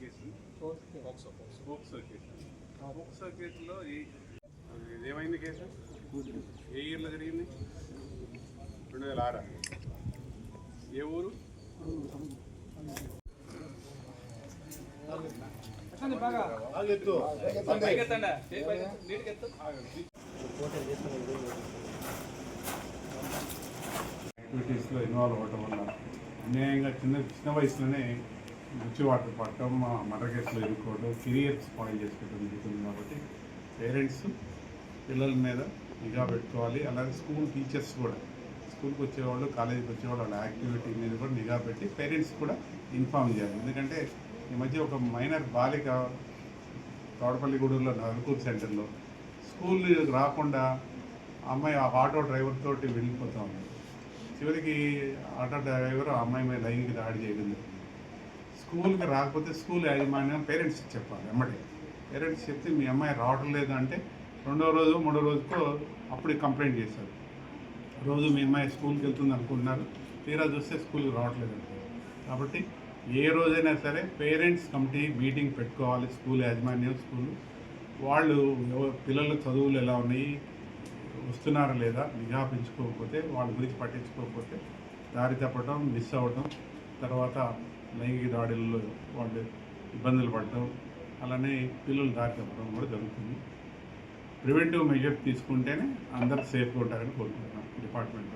Case POCSO case POCSO కేసులో ఏమైంది case? ఏ ఇయర్లో జరిగింది? రెండు వేల ఆరా. ఏ ఊరు? యాక్టివిటీస్లో ఇన్వాల్వ్ అవ్వటం వల్ల అన్యాయంగా చిన్న చిన్న వయసులోనే రుచి వాటర్ పట్టడం మటర్ కేసులో ఇరుక్కోవడం కెరియర్ స్పాయిల్ చేసుకోవడం జరుగుతుంది కాబట్టి పేరెంట్స్ పిల్లల మీద నిఘా పెట్టుకోవాలి. అలాగే స్కూల్ టీచర్స్ కూడా స్కూల్కి వచ్చేవాళ్ళు కాలేజీకి వచ్చేవాళ్ళు వాళ్ళ యాక్టివిటీ మీద కూడా నిఘా పెట్టి పేరెంట్స్ కూడా ఇన్ఫామ్ చేయాలి. ఎందుకంటే ఈ మధ్య ఒక మైనర్ బాలిక తోడపల్లిగూడూరులో నలుకూరు సెంటర్లో స్కూల్ రాకుండా ఆ అమ్మాయి ఆ ఆటో డ్రైవర్ తోటి వెళ్ళిపోతా ఉంది. చివరికి ఆటో డ్రైవర్ ఆ అమ్మాయి మీద లైంగిక దాడి చేయడం స్కూల్కి రాకపోతే స్కూల్ యాజమాన్యం పేరెంట్స్కి చెప్పాలి ఎమ్మటే. పేరెంట్స్ చెప్తే మీ అమ్మాయి రావడం లేదు అంటే రెండో రోజు మూడో రోజుతో అప్పుడు కంప్లైంట్ చేశారు రోజు మీ అమ్మాయి స్కూల్కి వెళ్తుంది అనుకుంటున్నారు తీరా చూస్తే స్కూల్కి రావట్లేదు కాబట్టి ఏ రోజైనా సరే పేరెంట్స్ కమిటీ మీటింగ్ పెట్టుకోవాలి స్కూల్ యాజమాన్యం స్కూల్. వాళ్ళు పిల్లల చదువులు ఎలా ఉన్నాయి వస్తున్నారా లేదా నిఘా పెంచుకోకపోతే వాళ్ళ గురించి పట్టించుకోకపోతే దారి తప్పటం మిస్ అవ్వటం తర్వాత లైంగిక దాడుల్లో వాళ్ళు ఇబ్బందులు పడటం అలానే పిల్లలు దారి తప్పడం కూడా జరుగుతుంది. ప్రివెంటివ్ మెజర్స్ తీసుకుంటేనే అందరు సేఫ్గా ఉంటారని కోరుకుంటున్నాం డిపార్ట్మెంట్